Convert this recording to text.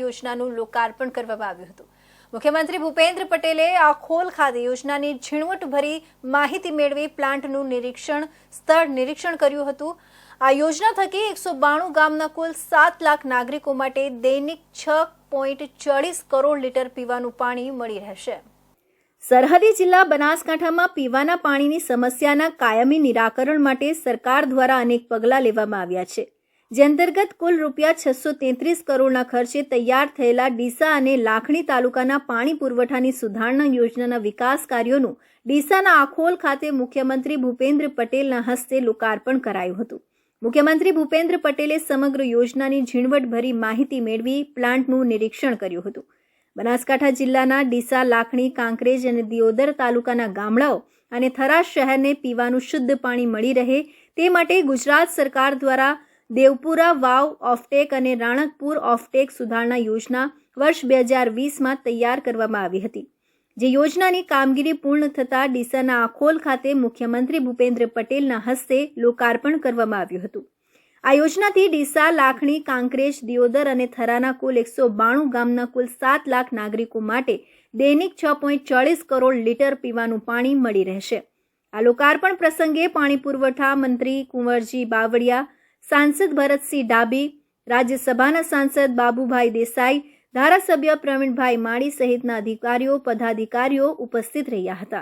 યોજનાનું લોકાર્પણ કરવામાં આવ્યું હતું. મુખ્યમંત્રી ભૂપેન્દ્ર પટેલે આખોલ ખાતે યોજનાની ઝીણવટભરી માહિતી મેળવી પ્લાન્ટનું નિરીક્ષણ, સ્થળ નિરીક્ષણ કર્યું હતું. આ યોજના થકી એકસો બાણું ગામના કુલ સાત લાખ નાગરિકો માટે દૈનિક છ પોઈન્ટ ચાળીસ કરોડ લીટર પીવાનું પાણી મળી રહેશે. સરહદી જિલ્લા બનાસકાંઠામાં પીવાના પાણીની સમસ્યાના કાયમી નિરાકરણ માટે સરકાર દ્વારા અનેક પગલાં લેવામાં આવ્યા છે. જે અંતર્ગત કુલ રૂપિયા છસો તેત્રીસ કરોડના ખર્ચે તૈયાર થયેલા ડીસા અને લાખણી તાલુકાના પાણી પુરવઠાની સુધારણા યોજનાના વિકાસ કાર્યોનું ડીસાના આખોલ ખાતે મુખ્યમંત્રી ભૂપેન્દ્ર પટેલના હસ્તે લોકાર્પણ કરાયું હતું. મુખ્યમંત્રી ભૂપેન્દ્ર પટેલે સમગ્ર યોજનાની ઝીણવટભરી માહિતી મેળવી પ્લાન્ટનું નિરીક્ષણ કર્યું હતું. બનાસકાંઠા જિલ્લાના ડીસા, લાખણી, કાંકરેજ અને દિયોદર તાલુકાના ગામડાઓ અને થરા શહેરને પીવાનું શુદ્ધ પાણી મળી રહે તે માટે ગુજરાત સરકાર દ્વારા દેવપુરા વાવ ઓફટેક અને રાણકપુર ઓફટેક સુધારણા યોજના વર્ષ બે હજાર વીસમાં તૈયાર કરવામાં આવી હતી. જે યોજનાની કામગીરી પૂર્ણ થતાં ડીસાના આખોલ ખાતે મુખ્યમંત્રી ભૂપેન્દ્ર પટેલના હસ્તે લોકાર્પણ કરવામાં આવ્યું હતું. આ યોજનાથી ડીસા, લાખણી, કાંકરેજ, દિયોદર અને થરાના કુલ એકસો બાણું ગામના કુલ સાત લાખ નાગરિકો માટે દૈનિક છ પોઈન્ટ ચાળીસ કરોડ લીટર પીવાનું પાણી મળી રહેશે. આ લોકાર્પણ પ્રસંગે પાણી પુરવઠા મંત્રી કુંવરજી બાવળિયા સાંસદ ભરતસિંહ ડાબી, રાજ્યસભાના સાંસદ બાબુભાઈ દેસાઈ, ધારાસભ્ય પ્રવીણભાઈ માળી સહિતના અધિકારીઓ, પદાધિકારીઓ ઉપસ્થિત રહ્યા હતા.